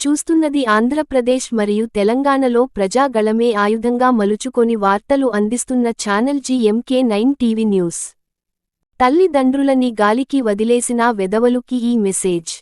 చూస్తున్నది ఆంధ్రప్రదేశ్ మరియు తెలంగాణలో ప్రజాగళమే ఆయుధంగా మలుచుకొని వార్తలు అందిస్తున్న channel GMK nine TV news. తల్లిదండ్రులని గాలికి వదిలేసిన వెదవలుకి ఈ మెసేజ్.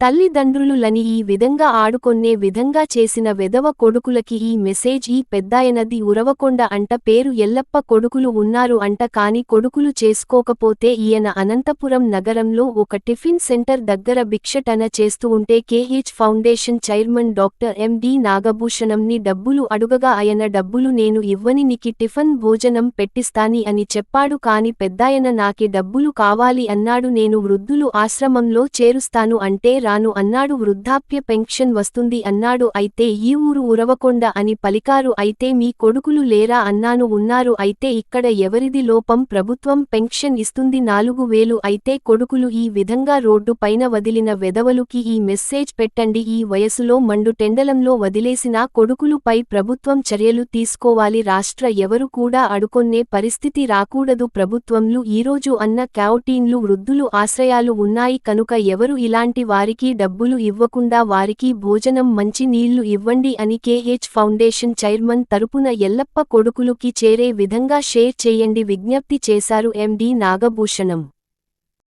తల్లిదండ్రులులని ఈ విధంగా ఆడుకొన్నే విధంగా చేసిన వెదవ కొడుకులకి ఈ మెసేజ్ ఈ పెద్దాయనది ఉరవకొండ అంట పేరు ఎల్లప్ప కొడుకులు ఉన్నారు అంట కాని కొడుకులు చేసుకోకపోతే ఈయన అనంతపురం నగరంలో ఒక టిఫిన్ సెంటర్ దగ్గర భిక్షటన చేస్తూ ఉంటే KH foundation chairman doctor MD నాగభూషణంని డబ్బులు అడుగగా ఆయన డబ్బులు నేను ఇవ్వని నికి టిఫిన్ భోజనం పెట్టిస్తాని అని చెప్పాడు కాని పెద్దాయన నాకి డబ్బులు కావాలి అన్నాడు నేను వృద్ధులు ఆశ్రమంలో చేరుస్తాను అంటే రాను అన్నాడు వృద్ధాప్య పెన్షన్ వస్తుంది అన్నాడు అయితే ఈ ఊరు ఉరవకొండ అని పలికారు అయితే మీ కొడుకులు లేరా అన్నాను ఉన్నారు అయితే ఇక్కడ ఎవరిది లోపం ప్రభుత్వం పెన్షన్ ఇస్తుంది నాలుగు వేలు అయితే కొడుకులు ఈ విధంగా రోడ్డు పైన వదిలిన వెదవలుకి ఈ మెస్సేజ్ పెట్టండి ఈ వయసులో మండు టెండలంలో వదిలేసిన కొడుకులుపై ప్రభుత్వం చర్యలు తీసుకోవాలి రాష్ట్ర ఎవరు కూడా అడుకొన్నే పరిస్థితి రాకూడదు ప్రభుత్వంలు ఈరోజు అన్న క్యావుటీన్లు వృద్ధులు ఆశ్రయాలు ఉన్నాయి కనుక ఎవరు ఇలాంటి వారికి డబ్బులు ఇవ్వకుండా వారికి భోజనం మంచి నీళ్ళు ఇవ్వండి అని కేహెచ్ ఫౌండేషన్ చైర్మన్ తరపున ఎల్లప్ప కొడుకులుకి చేరే విధంగా షేర్ చేయండి విజ్ఞప్తి చేశారు ఎండి నాగభూషణం.